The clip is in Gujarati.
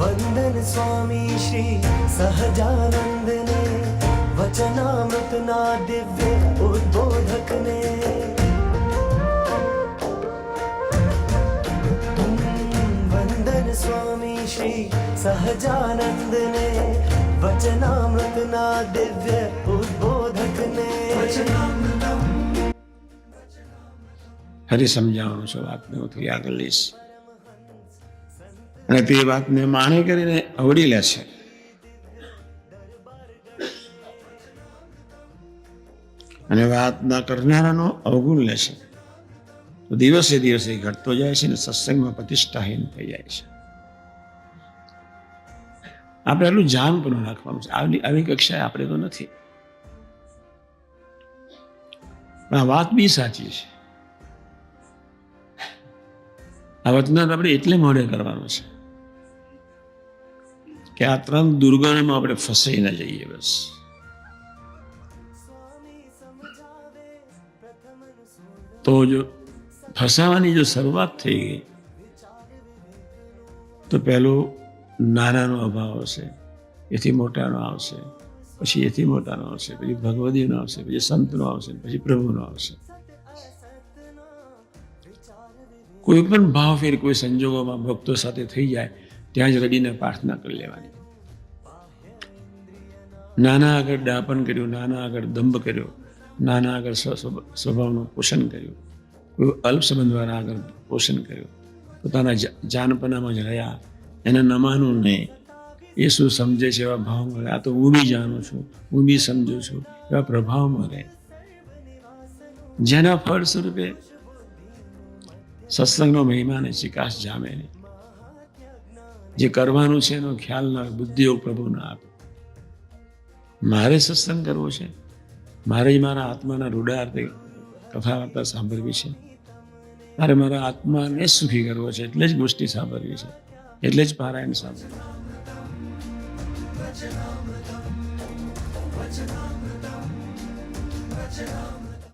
वन्दन स्वामी श्री सहजानन्दने वचनामृतना दिव्य उद्बोधकने वन्दन स्वामी श्री सहजानन्दने वचनामृतना दिव्य ફરી સમજાવવાનું છું વાતને, હું થોડી આગળ લઈશ. અને તે વાતને માણે કરીને આવડી લે છે અને વાતના કરનારાનો અવગુણ લે છે તો દિવસે દિવસે ઘટતો જાય છે અને સત્સંગમાં પ્રતિષ્ઠાહીન થઈ જાય છે. આપણે આટલું જાન પણ રાખવાનું છે. આવી આવી કક્ષાએ આપણે તો નથી. પણ આ વાત બી સાચી છે. આ વચનાત આપણે એટલે મોડે કરવાનું છે કે આ ત્રણ દુર્ગણમાં આપણે ફસાઈ ના જઈએ બસ. તો જો ફસાવાની જો શરૂઆત થઈ ગઈ, તો પહેલું નાનાનો અભાવ આવશે, એથી મોટાનો આવશે, પછી એથી મોટાનો આવશે, પછી ભગવદીનો આવશે, પછી સંતનો આવશે, પછી પ્રભુનો આવશે. કોઈ પણ ભાવ ફેર કોઈ સંજોગોમાં ભક્તો સાથે થઈ જાય, ત્યાં જ રડીને પ્રાર્થના કરી લેવાની. નાના આગળ ડાપણ કર્યું, નાના આગળ દંભ કર્યો, નાના આગળ સ્વ- સ્વ- સ્વભાવનું પોષણ કર્યું, કોઈ અલ્પ સંબંધવાળા આગળ પોષણ કર્યું, પોતાના જાનપનામાં જ રહ્યા, એને નમાનું નહીં એ શું સમજે છે એવા ભાવમાં રહે આ તો હું બી જાણું છું, હું બી સમજું છું, એવા પ્રભાવમાં રહે. જેના ફળ સ્વરૂપે સત્સંગનો મહિમાને ચિકાસ જામે નહીં. જે કરવાનું છે એનો ખ્યાલ ના બુદ્ધિ બુદ્ધિયોગ પ્રભુ ના આપે. મારે સત્સંગ કરવો છે? મારે મારા આત્માના રૂડાર્થે કથા વાર્તા સાંભળવી છે? મારે મારા આત્માને સુખી કરવો છે? એટલે જ ગોષ્ઠી સાંભળવી છે. એટલે જ પારાયણ સાંભળવું